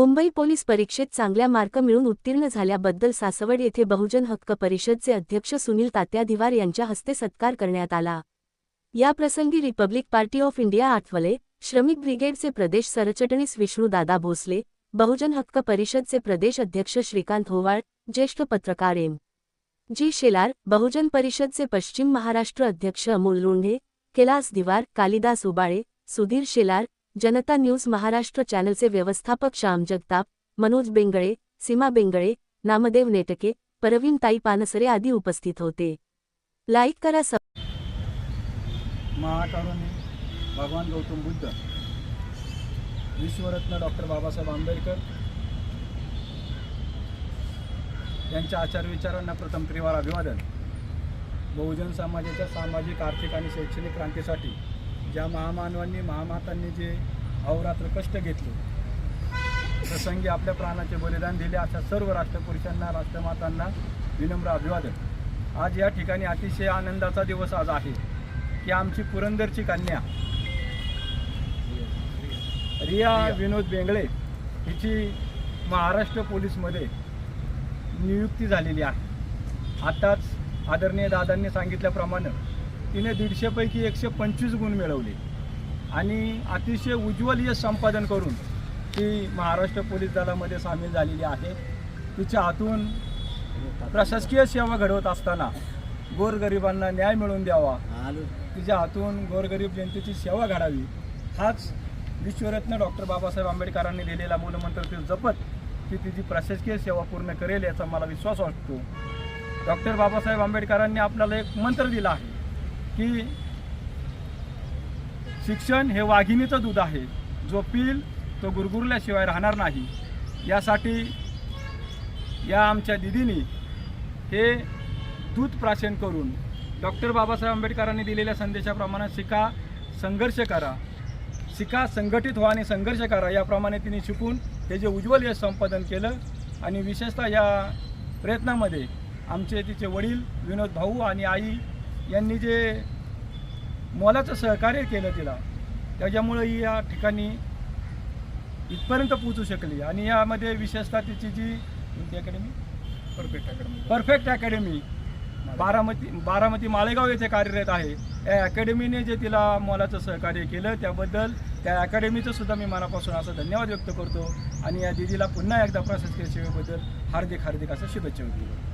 Mumbai police परीक्षेत चांगल्या mark मिळून उत्तीर्ण झाल्याबद्दल सासवड येथे बहुजन हक्क परिषदचे अध्यक्ष सुनील तात्याधिवार यांच्या हस्ते सत्कार करण्यात आला. याप्रसंगी republic party of India Athawale श्रमिक ब्रिगेडचे प्रदेश सरचटणीस विष्णूदादा भोसले बहुजन हक्क परिषदचे प्रदेश अध्यक्ष श्रीकांत होवाळ ज्येष्ठ पत्रकार एम. जी. शेलार बहुजन परिषदचे पश्चिम महाराष्ट्र अध्यक्ष अमोल लोंढे कैलास दिवार कालिदास उबाळे सुधीर शेलार जनता न्यूज महाराष्ट्र चॅनलचे व्यवस्थापक श्याम जगताप मनोज बेंगळे सीमा बेंगळे नामदेव नेटके परवीन ताई पानसरे आदी उपस्थित होते. लाईक करा सब महाकारुणी भगवान गौतम बुद्ध विश्वरत्न डॉक्टर बाबासाहेब आंबेडकर यांच्या आचार विचारांना प्रथम त्रिवार अभिवादन. बहुजन समाजाच्या सामाजिक आर्थिक आणि शैक्षणिक क्रांतीसाठी ज्या महामानवांनी महामातांनी जे अहोरात्र कष्ट घेतले प्रसंगी आपल्या प्राणाचे बलिदान दिले अशा सर्व राष्ट्रपुरुषांना राष्ट्रमातांना विनम्र अभिवादन. आज या ठिकाणी अतिशय आनंदाचा दिवस आज आहे की आमची पुरंदरची कन्या रिया विनोद बेंगळे हिची महाराष्ट्र पोलीसमध्ये नियुक्ती झालेली आहे. आताच आदरणीय दादांनी सांगितल्याप्रमाणे तिने दीडशेपैकी एकशे पंचवीस गुण मिळवले. आणि अतिशय उज्ज्वल यश संपादन करून ती महाराष्ट्र पोलीस दलामध्ये सामील झालेली आहे. तिच्या हातून प्रशासकीय सेवा घडवत असताना गोरगरिबांना न्याय मिळवून द्यावा. तिच्या हातून गोरगरीब जनतेची सेवा घडावी. हाच विश्वरत्न डॉक्टर बाबासाहेब आंबेडकरांनी दिलेला मूलमंत्र ती जपत ती तिची प्रशासकीय सेवा पूर्ण करेल याचा मला विश्वास वाटतो. डॉक्टर बाबासाहेब आंबेडकरांनी आपल्याला एक मंत्र दिला आहे. की शिक्षण हे वाघिणीचं दूध आहे. जो पील तो गुरगुरल्याशिवाय राहणार नाही. यासाठी या आमच्या दिदीनी हे दूध प्राशन करून डॉक्टर बाबासाहेब आंबेडकरांनी दिलेल्या संदेशाप्रमाणे शिका संघर्ष करा. शिका संघटित व्हा आणि संघर्ष करा याप्रमाणे तिने शिकून हे जे उज्ज्वल यश संपादन केलं आणि विशेषतः या प्रयत्नामध्ये आमचे तिचे वडील विनोद भाऊ आणि आई यांनी जे मोलाचं सहकार्य केलं तिला त्याच्यामुळं ही या ठिकाणी इथपर्यंत पोचू शकली. आणि यामध्ये विशेषतः तिची जी कोणती academy perfect academy perfect academy Baramati Baramati Malegaon येथे कार्यरत आहे. या अकॅडमीने जे तिला मोलाचं सहकार्य केलं त्याबद्दल त्या अकॅडमीचं सुद्धा मी मनापासून असं धन्यवाद व्यक्त करतो. आणि या दिदीला पुन्हा एकदा प्रशासकीय सेवेबद्दल हार्दिक हार्दिक असं शुभेच्छा व्यक्त करतो.